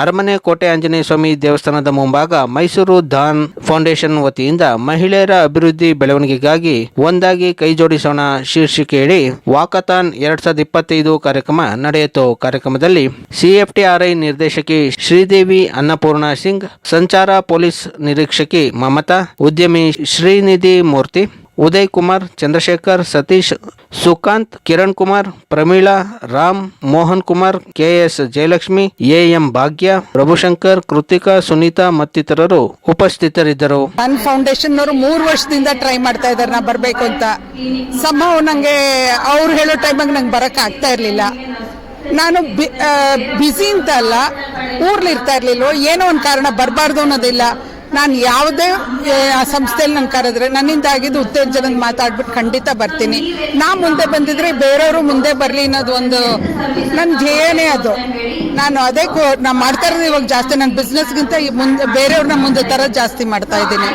ಅರಮನೆ ಕೋಟೆ ಆಂಜನೇಯ ಸ್ವಾಮಿ ದೇವಸ್ಥಾನದ ಮುಂಭಾಗ ಮೈಸೂರು ಧಾನ್ ಫೌಂಡೇಶನ್ ವತಿಯಿಂದ ಮಹಿಳೆಯರ ಅಭಿವೃದ್ಧಿ ಬೆಳವಣಿಗೆಗಾಗಿ ಒಂದಾಗಿ ಕೈ ಜೋಡಿಸೋಣ ಶೀರ್ಷಿಕೆಯಡಿ ವಾಕಥಾನ್ ಎರಡ್ ಸಾವಿರದ ಇಪ್ಪತ್ತೈದು ಕಾರ್ಯಕ್ರಮ ನಡೆಯಿತು. ಕಾರ್ಯಕ್ರಮದಲ್ಲಿ ಸಿಎಫ್ಟಿಆರ್ಐ ನಿರ್ದೇಶಕಿ ಶ್ರೀದೇವಿ ಅನ್ನಪೂರ್ಣ ಸಿಂಗ್, ಸಂಚಾರ ಪೊಲೀಸ್ ನಿರೀಕ್ಷಕಿ ಮಮತಾ, ಉದ್ಯಮಿ Srinidhi Murthy Uday Kumar Chandrashekar, Satish, Sukanth, Kiran Kumar, Pramila, Ram, Mohan Kumar, K S Jayalakshmi, A M Bhagya, Prabhushankar, Krithika, Sunita ಮತ್ತಿತರರು ಉಪಸ್ಥಿತರಿದ್ದರು. ನನ್ನ ಫೌಂಡೇಶನ್ ಅವರು ಮೂರು ವರ್ಷದಿಂದ ಟ್ರೈ ಮಾಡ್ತಾ ಇದ್ದಾರೆ ನಾ ಬರಬೇಕು ಅಂತ. ಸಂಭವ ನಂಗೆ, ಅವ್ರು ಹೇಳೋ ಟೈಮಾಗ ನಂಗೆ ಬರಕ್ ಆಗ್ತಾ ಇರಲಿಲ್ಲ. ನಾನು ಬಿಸಿ ಅಂತ ಅಲ್ಲ ಊರ್ಲಿರ್ತಾ ಇರ್ಲಿಲ್ಲ ಏನೋ ಒಂದು ಕಾರಣ ಬರಬಾರ್ದು ಅನ್ನೋದಿಲ್ಲ. ನಾನು ಯಾವುದೇ ಸಂಸ್ಥೆಯಲ್ಲಿ ನಂಗೆ ಕರೆದ್ರೆ ನನ್ನಿಂದ ಆಗಿದ್ದು ಉತ್ತೇಜನ ಮಾತಾಡ್ಬಿಟ್ಟು ಖಂಡಿತ ಬರ್ತೀನಿ. ನಾ ಮುಂದೆ ಬಂದಿದ್ರೆ ಬೇರೆಯವರು ಮುಂದೆ ಬರಲಿ ಅನ್ನೋದು ಒಂದು ನನ್ನ ಧ್ಯೇಯನೇ ಅದು. ನಾನು ಅದೇ ಕೋ, ನಾ ಮಾಡ್ತಾ ಇರೋದು ಇವಾಗ ಜಾಸ್ತಿ ನನ್ನ ಬಿಸ್ನೆಸ್ಗಿಂತ ಮುಂದೆ ಬೇರೆಯವ್ರನ್ನ ಮುಂದೆ ತರ ಜಾಸ್ತಿ ಮಾಡ್ತಾ ಇದ್ದೀನಿ.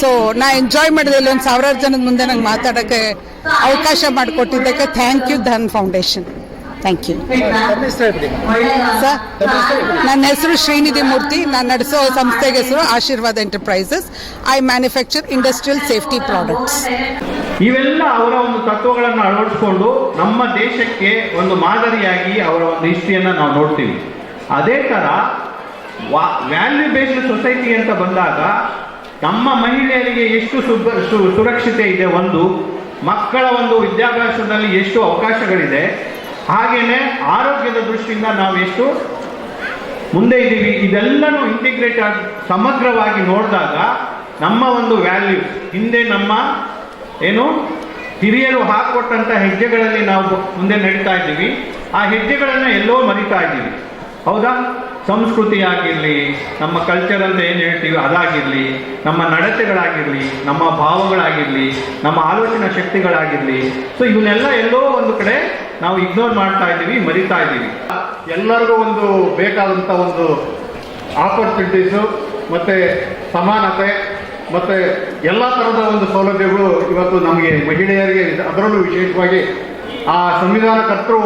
ಸೊ ನಾ ಎಂಜಾಯ್ ಮಾಡಿದೆ ಇಲ್ಲಿ ಒಂದು ಸಾವಿರಾರು ಜನದ ಮುಂದೆ ನಂಗೆ ಮಾತಾಡೋಕ್ಕೆ ಅವಕಾಶ ಮಾಡಿಕೊಟ್ಟಿದ್ದಕ್ಕೆ thank you Dhan foundation. Thank you sir ನನ್ನ ಹೆಸರು ಶ್ರೀನಿಧಿ ಮೂರ್ತಿ. ನಾನು ನಡೆಸೋ ಸಂಸ್ಥೆಗೆ ಹೆಸರು Ashirvad enterprises. I manufacture industrial safety products ಇವೆಲ್ಲ ಅವರ ಒಂದು ತತ್ವಗಳನ್ನು ಅಳವಡಿಸಿಕೊಂಡು ನಮ್ಮ ದೇಶಕ್ಕೆ ಒಂದು ಮಾದರಿಯಾಗಿ ಅವರ ಒಂದು ಹಿಸ್ಟ್ರಿಯನ್ನು ನಾವು ನೋಡ್ತೀವಿ. ಅದೇ ತರ ವ್ಯಾಲ್ಯೂ ಬೇಸ್ಡ್ ಸೊಸೈಟಿ ಅಂತ ಬಂದಾಗ ನಮ್ಮ ಮಹಿಳೆಯರಿಗೆ ಎಷ್ಟು ಸುರಕ್ಷತೆ ಇದೆ ಒಂದು ಮಕ್ಕಳ ಒಂದು ವಿದ್ಯಾಭ್ಯಾಸದಲ್ಲಿ ಎಷ್ಟು ಅವಕಾಶಗಳಿದೆ ಹಾಗೇನೆ ಆರೋಗ್ಯದ ದೃಷ್ಟಿಯಿಂದ ನಾವು ಎಷ್ಟು ಮುಂದೆ ಇದ್ದೀವಿ. ಇದೆಲ್ಲನೂ ಇಂಟಿಗ್ರೇಟ್ ಆಗಿ ಸಮಗ್ರವಾಗಿ ನೋಡಿದಾಗ ನಮ್ಮ ಒಂದು ವ್ಯಾಲ್ಯೂ ಹಿಂದೆ ನಮ್ಮ ಏನು ಹಿರಿಯರು ಹಾಕೊಟ್ಟಂತ ಹೆಜ್ಜೆಗಳಲ್ಲಿ ನಾವು ಮುಂದೆ ನಡೀತಾ ಇದ್ದೀವಿ. ಆ ಹೆಜ್ಜೆಗಳನ್ನು ಎಲ್ಲೋ ಮರಿತಾ ಇದ್ದೀವಿ. ಹೌದಾ? ಸಂಸ್ಕೃತಿ ಆಗಿರಲಿ, ನಮ್ಮ ಕಲ್ಚರ್ ಅಂತ ಏನು ಹೇಳ್ತೀವಿ ಅದಾಗಿರಲಿ, ನಮ್ಮ ನಡತೆಗಳಾಗಿರಲಿ, ನಮ್ಮ ಭಾವಗಳಾಗಿರಲಿ, ನಮ್ಮ ಆಲೋಚನಾ ಶಕ್ತಿಗಳಾಗಿರಲಿ. ಸೊ ಇವನ್ನೆಲ್ಲ ಎಲ್ಲೋ ಒಂದು ಕಡೆ ನಾವು ಇಗ್ನೋರ್ ಮಾಡ್ತಾ ಇದ್ದೀವಿ, ಮರಿತಾ ಇದ್ದೀವಿ. ಎಲ್ಲರಿಗೂ ಒಂದು ಬೇಕಾದಂಥ ಒಂದು ಆಪರ್ಚುನಿಟೀಸು ಮತ್ತು ಸಮಾನತೆ ಮತ್ತು ಎಲ್ಲ ಥರದ ಒಂದು ಸೌಲಭ್ಯಗಳು ಇವತ್ತು ನಮಗೆ ಮಹಿಳೆಯರಿಗೆ ಅದರಲ್ಲೂ ವಿಶೇಷವಾಗಿ ಆ ಸಂವಿಧಾನಕರ್ತರು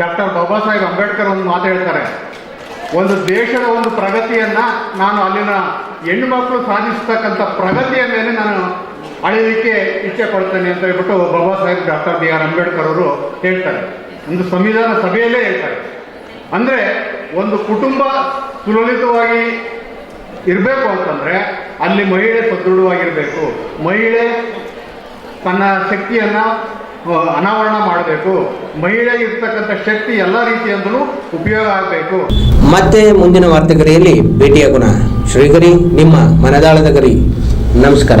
ಡಾಕ್ಟರ್ ಬಾಬಾ ಸಾಹೇಬ್ ಅಂಬೇಡ್ಕರ್ ಒಂದು ಮಾತು ಹೇಳ್ತಾರೆ. ಒಂದು ದೇಶದ ಒಂದು ಪ್ರಗತಿಯನ್ನ ನಾನು ಅಲ್ಲಿನ ಹೆಣ್ಣು ಮಕ್ಕಳು ಸಾಧಿಸ್ತಕ್ಕಂಥ ಪ್ರಗತಿಯ ಮೇಲೆ ನಾನು ಅಳೆಯಲಿಕ್ಕೆ ಇಚ್ಛೆ ಪಡ್ತೇನೆ ಅಂತ ಹೇಳ್ಬಿಟ್ಟು Baba Saheb doctor B R Ambedkar ಅವರು ಹೇಳ್ತಾರೆ. ಒಂದು ಸಂವಿಧಾನ ಸಭೆಯಲ್ಲೇ ಹೇಳ್ತಾರೆ. ಅಂದ್ರೆ ಒಂದು ಕುಟುಂಬ ಸುಲಲಿತವಾಗಿ ಇರಬೇಕು ಅಂತಂದ್ರೆ ಅಲ್ಲಿ ಮಹಿಳೆ ಸದೃಢವಾಗಿರಬೇಕು. ಮಹಿಳೆ ತನ್ನ ಶಕ್ತಿಯನ್ನ ಅನಾವರಣ ಮಾಡಬೇಕು. ಮಹಿಳೆ ಇರ್ತಕ್ಕಂಥ ಶಕ್ತಿ ಎಲ್ಲ ರೀತಿಯಿಂದಲೂ ಉಪಯೋಗ ಆಗಬೇಕು. ಮತ್ತೆ ಮುಂದಿನ ವಾರ್ತೆಗರಿಯಲ್ಲಿ ಭೇಟಿಯಾಗೋಣ. ಶ್ರೀಗರಿ ನಿಮ್ಮ ಮನದಾಳದ ಗರಿ. ನಮಸ್ಕಾರ.